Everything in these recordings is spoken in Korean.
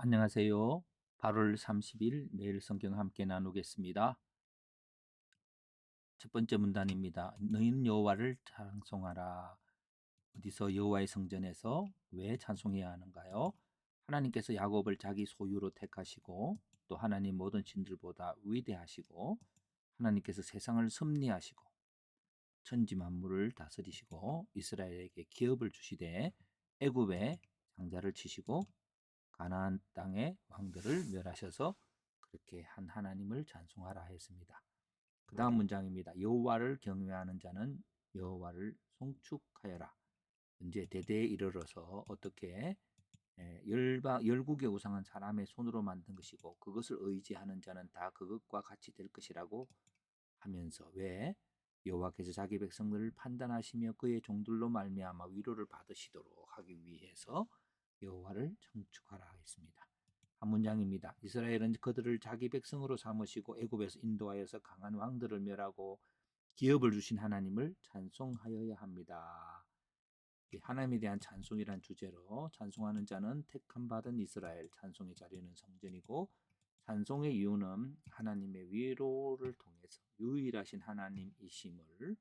안녕하세요. 8월 30일 매일 성경 함께 나누겠습니다. 첫 번째 문단입니다. 너희는 여호와를 찬송하라. 어디서 여호와의 성전에서 왜 찬송해야 하는가요? 하나님께서 야곱을 자기 소유로 택하시고 또 하나님 모든 신들보다 위대하시고 하나님께서 세상을 섭리하시고 천지 만물을 다스리시고 이스라엘에게 기업을 주시되 애굽에 장자를 치시고 가나안 땅의 왕들을 멸하셔서 그렇게 한 하나님을 찬송하라 했습니다. 그 다음 문장입니다. 여호와를 경외하는 자는 여호와를 송축하여라. 이제 대대에 이르러서 어떻게 예, 열바, 열국의 우상은 사람의 손으로 만든 것이고 그것을 의지하는 자는 다 그것과 같이 될 것이라고 하면서 왜 여호와께서 자기 백성들을 판단하시며 그의 종들로 말미암아 위로를 받으시도록 하기 위해서 여호와를 청축하라 했습니다. 한 문장입니다. 이스라엘은 그들을 자기 백성으로 삼으시고 애굽에서 인도하여서 강한 왕들을 멸하고 기업을 주신 하나님을 찬송하여야 합니다. 하나님에 대한 찬송이란 주제로 찬송하는 자는 택함 받은 이스라엘 찬송의 자리는 성전이고 찬송의 이유는 하나님의 위로를 통해서 유일하신 하나님이심을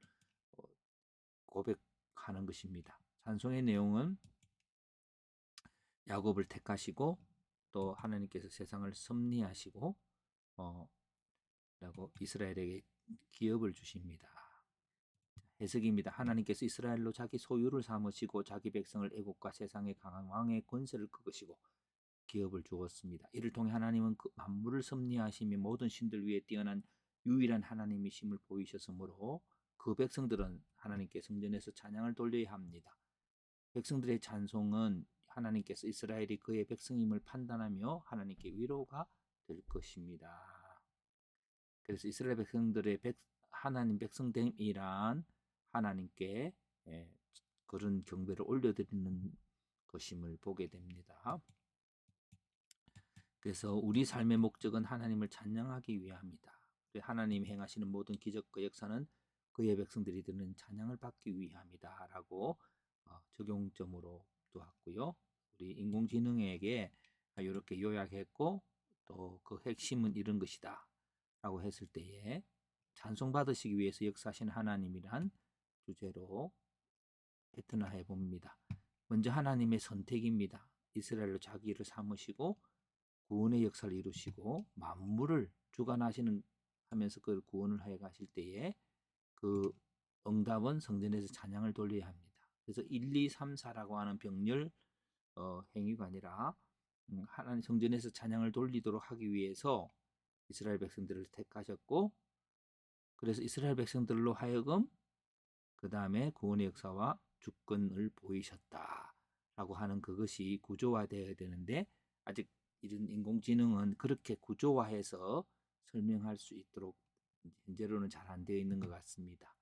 어, 고백하는 것입니다. 찬송의 내용은 야곱을 택하시고 또 하나님께서 세상을 섭리하시고 어 라고 이스라엘에게 기업을 주십니다. 해석입니다. 하나님께서 이스라엘로 자기 소유를 삼으시고 자기 백성을 애국과 세상의 강한 왕의 권세를 끄으시고 기업을 주었습니다. 이를 통해 하나님은 그 만물을 섭리하시며 모든 신들 위에 뛰어난 유일한 하나님이심을 보이셨으므로 그 백성들은 하나님께 성전에서 찬양을 돌려야 합니다. 백성들의 찬송은 하나님께서 이스라엘이 그의 백성임을 판단하며 하나님께 위로가 될 것입니다. 그래서 이스라엘 백성들의 백, 하나님 백성됨이란 하나님께 예, 그런 경배를 올려드리는 것임을 보게 됩니다. 그래서 우리 삶의 목적은 하나님을 찬양하기 위함이다. 하나님 행하시는 모든 기적과 역사는 그의 백성들이 듣는 찬양을 받기 위함이다라고 어, 적용점으로 두었고요. 우리 인공지능에게 이렇게 요약했고 또 그 핵심은 이런 것이다 라고 했을 때에 찬송받으시기 위해서 역사하신 하나님이란 주제로 패턴화해 봅니다. 먼저 하나님의 선택입니다. 이스라엘로 자기를 삼으시고 구원의 역사를 이루시고 만물을 주관하시는 하면서 그걸 구원을 해 가실 때에 그 응답은 성전에서 찬양을 돌려야 합니다. 그래서 1, 2, 3, 4라고 하는 병렬 어, 행위가 아니라 음, 하나님 성전에서 찬양을 돌리도록 하기 위해서 이스라엘 백성들을 택하셨고 그래서 이스라엘 백성들로 하여금 그 다음에 구원의 역사와 주권을 보이셨다라고 하는 그것이 구조화되어야 되는데 아직 이런 인공지능은 그렇게 구조화해서 설명할 수 있도록 현재로는 잘 안 되어 있는 것 같습니다.